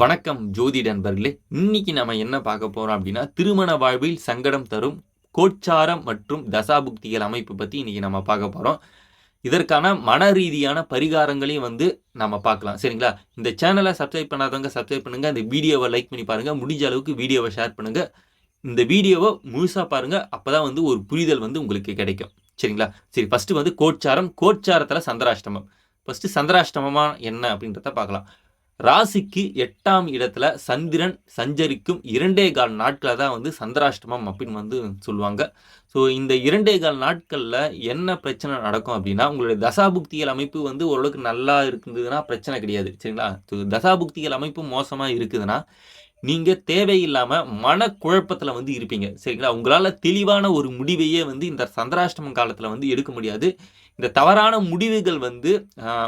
வணக்கம் ஜோதி நண்பர்களே. இன்னைக்கு நம்ம என்ன பார்க்க போறோம் அப்படின்னா திருமண வாழ்வில் சங்கடம் தரும் கோச்சாரம் மற்றும் தசாபுக்திகள் அமைப்பு பற்றி இன்னைக்கு நம்ம பார்க்க போகிறோம் இதற்கான மன ரீதியான பரிகாரங்களையும் வந்து நம்ம பார்க்கலாம். சரிங்களா? இந்த சேனலை சப்ஸ்கிரைப் பண்ணாதவங்க சப்ஸ்கிரைப் பண்ணுங்க. இந்த வீடியோவை லைக் பண்ணி பாருங்க. முடிஞ்ச அளவுக்கு வீடியோவை ஷேர் பண்ணுங்க. இந்த வீடியோவை முழுசாக பாருங்க. அப்பதான் வந்து ஒரு புரிதல் வந்து உங்களுக்கு கிடைக்கும். சரிங்களா? சரி ஃபர்ஸ்ட் வந்து கோச்சாரம். கோச்சாரத்தில் சந்திராஷ்டமம். ஃபர்ஸ்ட் சந்திராஷ்டமமா என்ன அப்படின்றத பார்க்கலாம். ராசிக்கு எட்டாம் இடத்துல சந்திரன் சஞ்சரிக்கும் இரண்டே கால் நாட்களை தான் வந்து சந்திராஷ்டமம் அப்படின்னு வந்து சொல்லுவாங்க. ஸோ இந்த இரண்டே கால் நாட்களில் என்ன பிரச்சனை நடக்கும் அப்படின்னா உங்களுடைய தசாபுக்திகள் அமைப்பு வந்து ஓரளவுக்கு நல்லா இருந்ததுன்னா பிரச்சனை கிடையாது சரிங்களா? ஸோ தசாபுக்திகள் அமைப்பு மோசமாக இருக்குதுன்னா நீங்கள் தேவையில்லாமல் மனக்குழப்பத்தில் வந்து இருப்பீங்க. சரிங்களா? உங்களால் தெளிவான ஒரு முடிவையே வந்து இந்த சந்திராஷ்டமம் காலத்தில் வந்து எடுக்க முடியாது. இந்த தவறான முடிவுகள் வந்து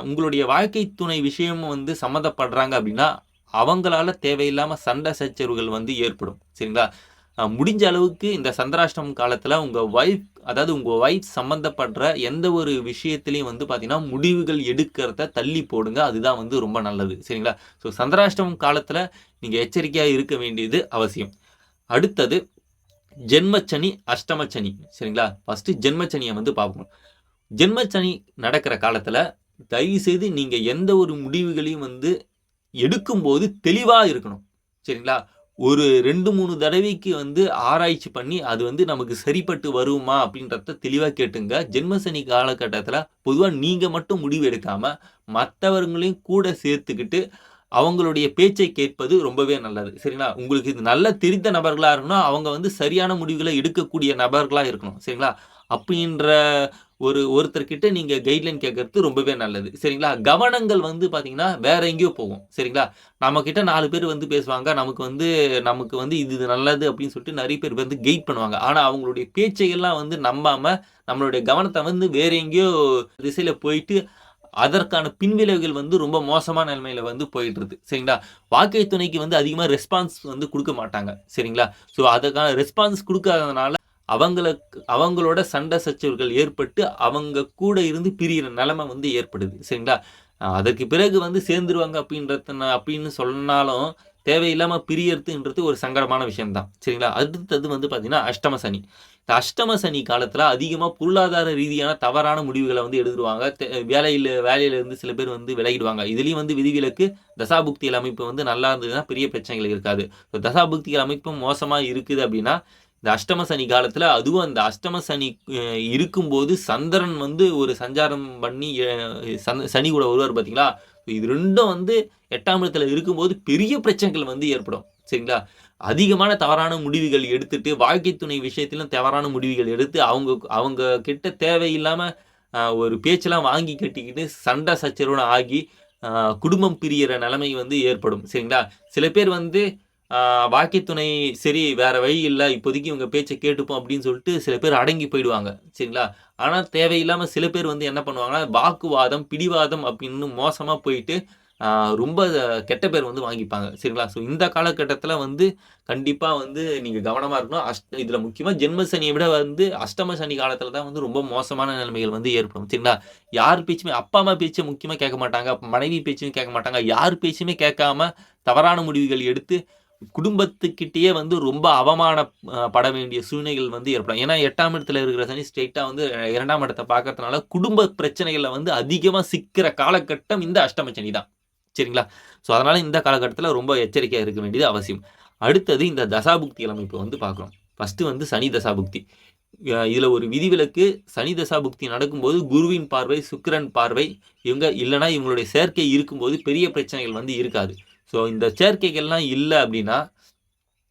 உங்களுடைய வாழ்க்கை துணை விஷயமும் வந்து சம்மந்தப்படுறாங்க அப்படின்னா அவங்களால தேவையில்லாமல் சண்டை சச்சரவுகள் வந்து ஏற்படும். சரிங்களா? முடிஞ்ச அளவுக்கு இந்த சந்திராஷ்டமம் காலத்தில் உங்கள் ஒய்ஃப் அதாவது உங்கள் ஒய்ஃப் சம்மந்தப்படுற எந்த ஒரு விஷயத்துலையும் வந்து பார்த்தீங்கன்னா முடிவுகள் எடுக்கிறத தள்ளி போடுங்க. அதுதான் வந்து ரொம்ப நல்லது. சரிங்களா? ஸோ சந்திராஷ்டமம் காலத்தில் நீங்கள் எச்சரிக்கையாக இருக்க வேண்டியது அவசியம். அடுத்தது ஜென்மச்சனி அஷ்டமச்சனி. சரிங்களா? ஃபஸ்ட்டு ஜென்மச்சனியை வந்து பார்ப்போம். ஜென்மச்சனி நடக்கிற காலத்தில் தயவுசெய்து நீங்கள் எந்த ஒரு முடிவுகளையும் வந்து எடுக்கும்போது தெளிவாக இருக்கணும். சரிங்களா? ஒரு ரெண்டு மூணு தடவைக்கு வந்து ஆராய்ச்சி பண்ணி அது வந்து நமக்கு சரிப்பட்டு வருமா அப்படின்றத தெளிவாக கேட்டுங்க. ஜென்மசனி காலகட்டத்தில் பொதுவாக நீங்கள் மட்டும் முடிவு எடுக்காமல் மற்றவர்களையும் கூட சேர்த்துக்கிட்டு அவங்களுடைய பேச்சை கேட்பது ரொம்பவே நல்லது. சரிங்களா? உங்களுக்கு இது நல்ல தெரிந்த நபர்களாக இருக்கணும் அவங்க வந்து சரியான முடிவுகளை எடுக்கக்கூடிய நபர்களாக இருக்கணும். சரிங்களா? அப்படின்ற ஒரு ஒருத்தர்கிட்ட நீங்கள் கைட்லைன் கேட்கறது ரொம்பவே நல்லது. சரிங்களா? கவனங்கள் வந்து பார்த்தீங்கன்னா வேற எங்கேயோ போகும். சரிங்களா? நம்மக்கிட்ட நாலு பேர் வந்து பேசுவாங்க. நமக்கு வந்து நமக்கு வந்து இது இது நல்லது அப்படின்னு சொல்லிட்டு நிறைய பேர் வந்து கைட் பண்ணுவாங்க. ஆனால் அவங்களுடைய பேச்சையெல்லாம் வந்து நம்பாமல் நம்மளுடைய கவனத்தை வந்து வேற எங்கேயோ திசையில் போயிட்டு அதற்கான பின்விளைவுகள் வந்து ரொம்ப மோசமான நிலைமையில வந்து போயிட்டு சரிங்களா? வாக்கை துணைக்கு வந்து அதிகமாக ரெஸ்பான்ஸ் வந்து கொடுக்க மாட்டாங்க. சரிங்களா? ஸோ அதற்கான ரெஸ்பான்ஸ் கொடுக்காததுனால அவங்களுக்கு அவங்களோட சண்டை சச்சரவுகள் ஏற்பட்டு அவங்க கூட இருந்து பிரியிற நிலைமை வந்து ஏற்படுது சரிங்களா? அதற்கு பிறகு வந்து சேர்ந்துருவாங்க அப்படின்றத அப்படின்னு சொன்னாலும் தேவையில்லாமல் பிரியறதுன்றது ஒரு சங்கடமான விஷயம்தான் சரிங்களா? அடுத்தது வந்து பார்த்தீங்கன்னா அஷ்டம சனி. இந்த அஷ்டம சனி காலத்தில் அதிகமாக பொருளாதார ரீதியான தவறான முடிவுகளை வந்து எடுத்துருவாங்க. வேலையில் வேலையிலேருந்து சில பேர் வந்து விலகிடுவாங்க. இதுலேயும் வந்து விதிவிலக்கு தசாபுக்திகள் அமைப்பு வந்து நல்லா இருந்ததுன்னா பெரிய பிரச்சனைகள் இருக்காது. ஸோ தசாபுக்திகள் அமைப்பு மோசமாக இருக்குது அப்படின்னா இந்த அஷ்டம சனி காலத்தில் அதுவும் அந்த அஷ்டம சனி இருக்கும்போது சந்திரன் வந்து ஒரு சஞ்சாரம் பண்ணி சந்த- சனி கூட வருவார் பார்த்தீங்களா இது ரெண்டும் வந்து எட்டாம் இடத்துல இருக்கும்போது பெரிய பிரச்சனைகள் வந்து ஏற்படும். சரிங்களா? அதிகமான தவறான முடிவுகள் எடுத்துட்டு வாழ்க்கை துணை விஷயத்திலும் தவறான முடிவுகள் எடுத்து அவங்க அவங்க கிட்ட தேவையில்லாமல் ஒரு பேச்செல்லாம் வாங்கி கட்டிக்கிட்டு சண்டை சச்சரவுன்னு ஆகி குடும்பம் பிரியிற நிலைமை வந்து ஏற்படும். சரிங்களா? சில பேர் வந்து ஆஹ், துணை சரி வேற வழி இல்லை இப்போதைக்கு இவங்க பேச்சை கேட்டுப்போம் அப்படின்னு சொல்லிட்டு சில பேர் அடங்கி போயிடுவாங்க சரிங்களா? ஆனால் தேவையில்லாமல் சில பேர் வந்து என்ன பண்ணுவாங்கன்னா வாக்குவாதம் பிடிவாதம் அப்படின்னு மோசமாக போயிட்டு ரொம்ப கெட்ட பேர் வந்து வாங்கிப்பாங்க சரிங்களா? ஸோ இந்த காலகட்டத்தில் வந்து கண்டிப்பாக வந்து நீங்கள் கவனமாக இருக்கணும். அஷ்ட இதில் முக்கியமாக ஜென்ம சனியை விட வந்து அஷ்டம சனி காலத்தில் தான் வந்து ரொம்ப மோசமான நிலைமைகள் வந்து ஏற்படும் சரிங்களா? யார் பேச்சுமே அப்பா அம்மா பேச்சை முக்கியமாக கேட்க மாட்டாங்க மனைவி பேச்சும் கேட்க மாட்டாங்க யார் பேச்சுமே கேட்காம தவறான முடிவுகள் எடுத்து குடும்பத்துக்கிட்டேயே வந்து ரொம்ப அவமானப்பட வேண்டிய சூழ்நிலைகள் வந்து ஏற்படும். ஏன்னா எட்டாம் இடத்துல இருக்கிற சனி ஸ்ட்ரெயிட்டாக வந்து இரண்டாம் இடத்தை பார்க்கறதுனால குடும்ப பிரச்சனைகளில் வந்து அதிகமாக சிக்கிற காலகட்டம் இந்த அஷ்டம சனி தான். சரிங்களா? ஸோ அதனால் இந்த காலகட்டத்தில் ரொம்ப எச்சரிக்கையாக இருக்க வேண்டியது அவசியம். அடுத்தது இந்த தசாபுக்தி அமைப்பு வந்து பார்க்குறோம் ஃபஸ்ட்டு வந்து சனி தசாபுக்தி. இதில் ஒரு விதிவிலக்கு சனி தசாபுக்தி நடக்கும்போது குருவின் பார்வை சுக்கிரன் பார்வை இவங்க இல்லைன்னா இவங்களுடைய சேர்க்கை இருக்கும்போது பெரிய பிரச்சனைகள் வந்து இருக்காது. ஸோ இந்த சேர்க்கைகள்லாம் இல்லை அப்படின்னா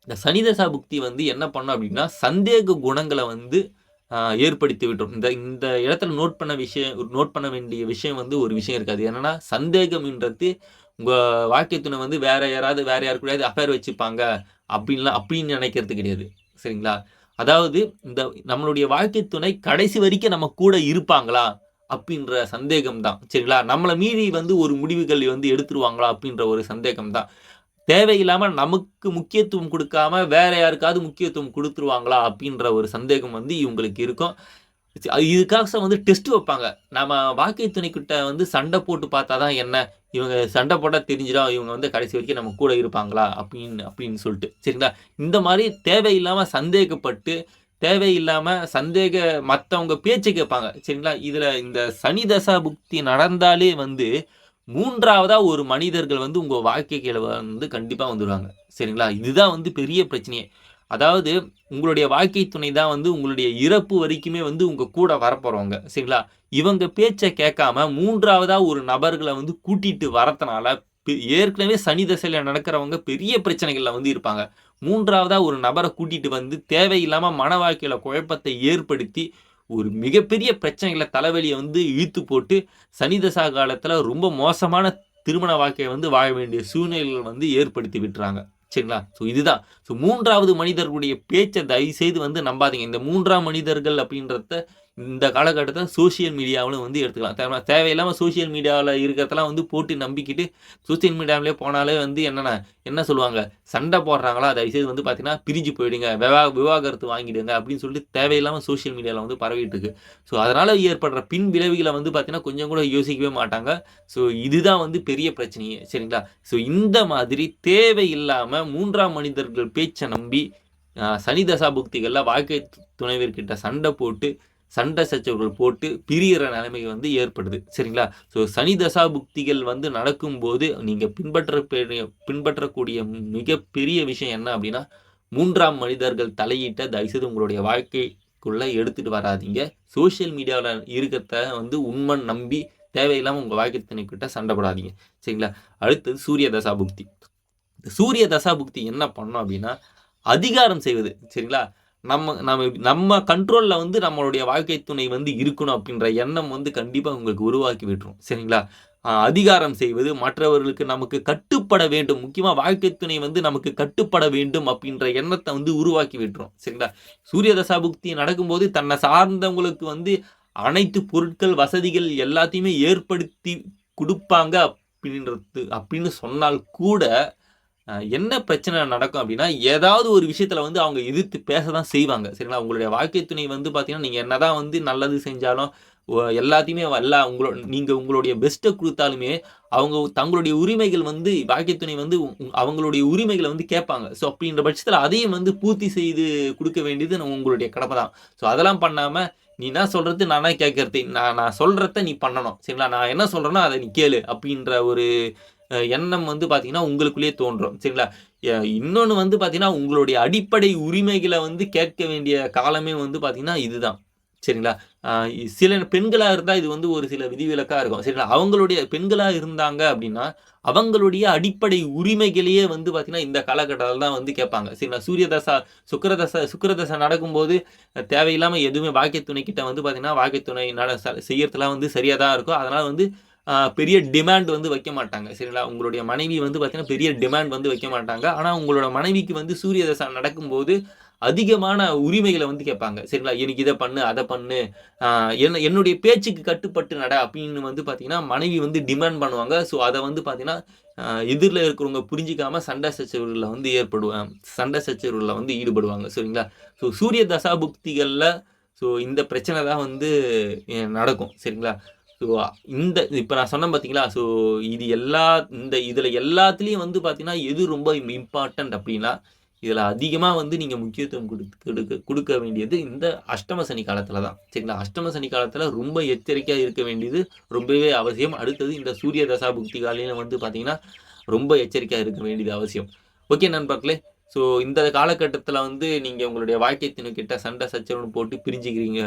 இந்த சனிதசா புக்தி வந்து என்ன பண்ணும் அப்படின்னா சந்தேக குணங்களை வந்து ஏற்படுத்தி விட்டுரும் இந்த இந்த இடத்துல நோட் பண்ண விஷயம் நோட் பண்ண வேண்டிய விஷயம் வந்து ஒரு விஷயம் இருக்காது. என்னன்னா சந்தேகம்ன்றது உங்கள் வாழ்க்கை துணை வந்து வேற யாராவது வேற யாரு கூடயாவது அஃபேர் வச்சுப்பாங்க அப்படின்லாம் அப்படின்னு நினைக்கிறது கிடையாது. சரிங்களா? அதாவது இந்த நம்மளுடைய வாழ்க்கை துணை கடைசி வரைக்கும் நம்ம கூட இருப்பாங்களா? அப்படின்ற சந்தேகம் தான் சரிங்களா? நம்மளை மீறி வந்து ஒரு முடிவுகள் வந்து எடுத்துருவாங்களா அப்படின்ற ஒரு சந்தேகம் தான் தேவையில்லாமல் நமக்கு முக்கியத்துவம் கொடுக்காம வேற யாருக்காவது முக்கியத்துவம் கொடுத்துருவாங்களா அப்படின்ற ஒரு சந்தேகம் வந்து இவங்களுக்கு இருக்கும். இதுக்காக வந்து டெஸ்ட் வைப்பாங்க. நம்ம வாக்கை துணைக்கிட்ட வந்து சண்டை போட்டு பார்த்தா தான் என்ன? இவங்க சண்டை போட்டால் தெரிஞ்சிடும். இவங்க வந்து கடைசி வரைக்கும் நம்ம கூட இருப்பாங்களா அப்படின்னு அப்படின்னு சொல்லிட்டு. சரிங்களா? இந்த மாதிரி தேவையில்லாமல் சந்தேகப்பட்டு தேவையில்லாமல் சந்தேக மற்றவங்க பேச்சு கேட்பாங்க. சரிங்களா? இதில் இந்த சனி தசா புக்தி நடந்தாலே வந்து மூன்றாவதாக ஒரு மனிதர்கள் வந்து உங்கள் வாழ்க்கைகளை வந்து கண்டிப்பாக வந்துடுவாங்க சரிங்களா? இதுதான் வந்து பெரிய பிரச்சனையே. அதாவது உங்களுடைய வாழ்க்கை துணை தான் வந்து உங்களுடைய இறப்பு வரைக்குமே வந்து உங்கள் கூட வரப்போகிறவங்க சரிங்களா? இவங்க பேச்சை கேட்காம மூன்றாவதாக ஒரு நபர்களை வந்து கூட்டிட்டு வரத்தனால ஏற்கனவே சனி தசையில் நடக்கிறவங்க பெரிய பிரச்சனைகளில் வந்து இருப்பாங்க. மூன்றாவதாக ஒரு நபரை கூட்டிட்டு வந்து தேவையில்லாமல் மன வாழ்க்கையில் குழப்பத்தை ஏற்படுத்தி ஒரு மிகப்பெரிய பிரச்சனைகளை தலைவலியை வந்து இழுத்து போட்டு சனி தசா காலத்தில் ரொம்ப மோசமான திருமண வாழ்க்கையை வந்து வாழ வேண்டிய சூழ்நிலைகள் வந்து ஏற்படுத்தி விட்டுறாங்க. சரிங்களா? ஸோ இதுதான். ஸோ மூன்றாவது மனிதர்களுடைய பேச்சை தயவு செய்து வந்து நம்பாதீங்க. இந்த மூன்றாம் மனிதர்கள் அப்படின்றத இந்த காலகட்டத்தில் சோசியல் மீடியாவிலும் வந்து எடுத்துக்கலாம். தேவையில்லாமல் சோசியல் மீடியாவில் இருக்கிறதெல்லாம் வந்து போட்டு நம்பிக்கிட்டு சோசியல் மீடியாவிலே போனாலே வந்து என்னென்ன என்ன சொல்லுவாங்க? சண்டை போடுறாங்களா? தயவுசெய்து வந்து பார்த்தீங்கன்னா பிரிஞ்சு போயிடுங்க. விவா விவாகரத்து வாங்கிடுங்க அப்படின்னு சொல்லிட்டு தேவையில்லாமல் சோசியல் மீடியாவில் வந்து பரவிட்டு இருக்கு. ஸோ அதனால் ஏற்படுற பின் விளைவுகளை வந்து பார்த்தீங்கன்னா கொஞ்சம் கூட யோசிக்கவே மாட்டாங்க. ஸோ இதுதான் வந்து பெரிய பிரச்சனையே சரிங்களா? ஸோ இந்த மாதிரி தேவையில்லாமல் மூன்றாம் மனிதர்கள் பேச்சை நம்பி சனி தசா புக்திகளில் வாழ்க்கை துணைவர்கிட்ட சண்டை போட்டு சண்டை சச்சரவுகள் போட்டு பிரியிற நிலைமை வந்து ஏற்படுது. சரிங்களா? ஸோ சனி தசா புக்திகள் வந்து நடக்கும்போது நீங்கள் பின்பற்ற பின்பற்றக்கூடிய மிகப்பெரிய விஷயம் என்ன அப்படின்னா மூன்றாம் மனிதர்கள் தலையிட்ட தயவுசெய்து உங்களுடைய வாழ்க்கைக்குள்ளே எடுத்துகிட்டு வராதிங்க. சோஷியல் மீடியாவில் இருக்கிறத வந்து உண்மை நம்பி தேவையில்லாமல் உங்கள் வாழ்க்கை துணைக்கிட்ட சண்டைப்படாதீங்க சரிங்களா? அடுத்தது சூரிய தசா புக்தி. சூரிய தசா புக்தி என்ன பண்ணோம் அப்படின்னா அதிகாரம் செய்வது. சரிங்களா? நம்ம நம்ம நம்ம கண்ட்ரோலில் வந்து நம்மளுடைய வாழ்க்கை துணை வந்து இருக்கணும் அப்படின்ற எண்ணம் வந்து கண்டிப்பாக உங்களுக்கு உருவாக்கி விட்டுரும். சரிங்களா? அதிகாரம் செய்வது மற்றவர்களுக்கு நமக்கு கட்டுப்பட வேண்டும். முக்கியமாக வாழ்க்கை துணை வந்து நமக்கு கட்டுப்பட வேண்டும் அப்படின்ற எண்ணத்தை வந்து உருவாக்கி விட்டுரும். சரிங்களா? சூரிய தசாபுக்தி நடக்கும்போது தன்னை சார்ந்தவங்களுக்கு வந்து அனைத்து பொருட்கள் வசதிகள் எல்லாத்தையுமே ஏற்படுத்தி கொடுப்பாங்க அப்படின்றது அப்படின்னு சொன்னால் கூட என்ன பிரச்சனை நடக்கும் அப்படின்னா ஏதாவது ஒரு விஷயத்தில் வந்து அவங்க எதிர்த்து பேச தான் செய்வாங்க. சரிங்களா? உங்களுடைய வாழ்க்கை துணை வந்து பார்த்தீங்கன்னா நீங்கள் என்ன தான் வந்து நல்லது செஞ்சாலும் எல்லாத்தையுமே எல்லா உங்களோட நீங்கள் உங்களுடைய பெஸ்ட்டை கொடுத்தாலுமே அவங்க தங்களுடைய உரிமைகள் வந்து வாழ்க்கை துணை வந்து அவங்களுடைய உரிமைகளை வந்து கேட்பாங்க. ஸோ அப்படின்ற பட்சத்தில் அதையும் வந்து பூர்த்தி செய்து கொடுக்க வேண்டியது உங்களுடைய கடமை தான். ஸோ அதெல்லாம் பண்ணாமல் நீ என்ன சொல்கிறது நானா கேட்கறது நான் நான் சொல்கிறத நீ பண்ணணும். சரிங்களா? நான் என்ன சொல்கிறேனோ அதை நீ கேளு அப்படின்ற ஒரு எண்ணம் வந்து பார்த்தீங்கன்னா உங்களுக்குள்ளேயே தோன்றும். சரிங்களா? இன்னொன்று வந்து பார்த்தீங்கன்னா உங்களுடைய அடிப்படை உரிமைகளை வந்து கேட்க வேண்டிய காலமே வந்து பார்த்தீங்கன்னா இதுதான். சரிங்களா? சில பெண்களாக இருந்தால் இது வந்து ஒரு சில விதிவிலக்காக இருக்கும். சரிங்களா? அவங்களுடைய பெண்களாக இருந்தாங்க அப்படின்னா அவங்களுடைய அடிப்படை உரிமைகளையே வந்து பார்த்திங்கன்னா இந்த காலகட்டத்தில் தான் வந்து கேட்பாங்க. சரிங்களா? சூரியதசா சுக்கரதசை சுக்கரதசை நடக்கும்போது தேவையில்லாமல் எதுவுமே வாக்கியத்துணை கிட்ட வந்து பார்த்தீங்கன்னா வாக்கியத்துணை நட செய்யறதுலாம் வந்து சரியாக தான் இருக்கும். அதனால் வந்து பெரிய டிமாண்ட் வந்து வைக்க மாட்டாங்க சரிங்களா? உங்களுடைய மனைவி வந்து பார்த்தீங்கன்னா பெரிய டிமாண்ட் வந்து வைக்க மாட்டாங்க ஆனால் உங்களோட மனைவிக்கு வந்து சூரிய தசை நடக்கும்போது அதிகமான உரிமைகளை வந்து கேட்பாங்க. சரிங்களா? எனக்கு இதை பண்ணு அதை பண்ணு. என்ன என்னுடைய பேச்சுக்கு கட்டுப்பட்டு நட அப்படின்னு வந்து பார்த்தீங்கன்னா மனைவி வந்து டிமாண்ட் பண்ணுவாங்க. ஸோ அதை வந்து பார்த்தீங்கன்னா எதிரில் இருக்கிறவங்க புரிஞ்சிக்காம சண்டை சச்சரவுகளில் வந்து ஏற்படுவாங்க சண்டை சச்சரவுகளில் வந்து ஈடுபடுவாங்க. சரிங்களா? ஸோ சூரிய தசாபுக்திகளில் ஸோ இந்த பிரச்சனை தான் வந்து நடக்கும். சரிங்களா? ஸோ இந்த இப்போ நான் சொன்னேன் பார்த்தீங்களா ஸோ இது எல்லா இந்த இதில் எல்லாத்துலேயும் வந்து பார்த்தீங்கன்னா எது ரொம்ப இம்பார்ட்டண்ட் அப்படின்னா இதில் அதிகமாக வந்து நீங்கள் முக்கியத்துவம் கொடுத்து கொடுக்க கொடுக்க வேண்டியது இந்த அஷ்டம சனி காலத்தில் தான். சரிங்களா? அஷ்டம சனி காலத்தில் ரொம்ப எச்சரிக்கையாக இருக்க வேண்டியது ரொம்பவே அவசியம். அடுத்தது இந்த சூரிய தசா புக்தி காலையில் வந்து பார்த்தீங்கன்னா ரொம்ப எச்சரிக்கையாக இருக்க வேண்டியது அவசியம். ஓகே நண்பர்களே ஸோ இந்த காலகட்டத்தில் வந்து நீங்கள் உங்களுடைய வாழ்க்கை தினக்கிட்ட சண்டை சச்சரவுன்னு போட்டு பிரிஞ்சுக்கிறீங்க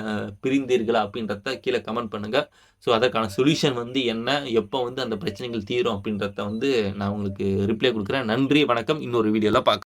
பிரிந்தீர்களா அப்படின்றத கீழே கமெண்ட் பண்ணுங்கள் ஸோ அதற்கான சொல்யூஷன் வந்து என்ன? எப்போ வந்து அந்த பிரச்சனைகள் தீரும் அப்படின்றத வந்து நான் உங்களுக்கு ரிப்ளை கொடுக்குறேன். நன்றி வணக்கம். இன்னொரு வீடியோவில் பார்க்க